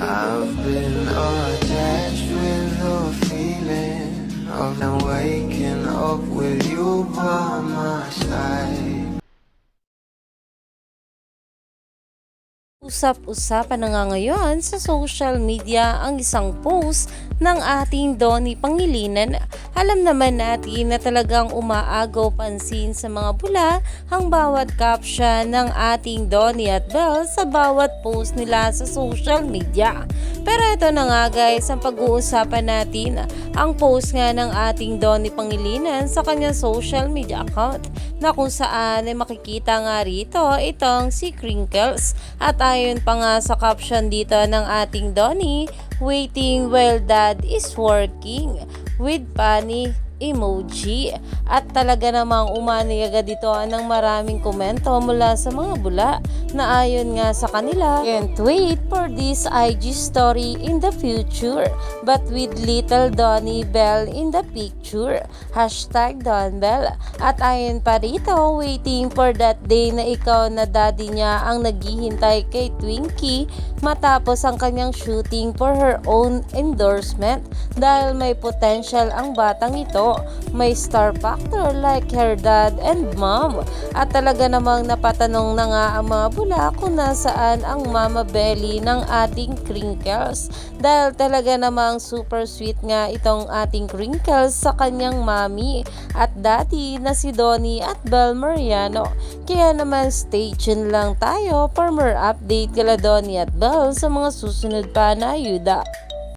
I've been attached with the feeling of now waking up with you by my side. Usap-usapan na nga ngayon sa social media ang isang post ng ating Donnie Pangilinan. Alam naman natin na talagang umaagaw pansin sa mga bula ang bawat caption ng ating Donnie at Belle sa bawat post nila sa social media. Pero ito na nga guys, ang pag-uusapan natin ang post nga ng ating Donnie Pangilinan sa kanyang social media account na kung saan ay makikita nga rito itong si Crinkles. At ayon pa nga sa caption dito ng ating Donnie, waiting while dad is working with funny emoji. At talaga namang umani agad dito ng maraming komento mula sa mga bula na ayon nga sa kanila, can't wait for this IG story in the future but with little Donnie Bell in the picture. Hashtag Don Bell. At ayon pa rito, waiting for that day na ikaw na daddy niya ang naghihintay kay Twinkie matapos ang kanyang shooting for her own endorsement dahil may potential ang batang ito. May star factor like her dad and mom. At talaga namang napatanong na nga ang mga bula kung nasaan ang mama belly ng ating crinkles. Dahil talaga namang super sweet nga itong ating crinkles sa kanyang mami at daddy na si Donnie at Bel Mariano. Kaya naman stay tuned lang tayo for more update kala Donnie at Bel sa mga susunod pa na ayuda.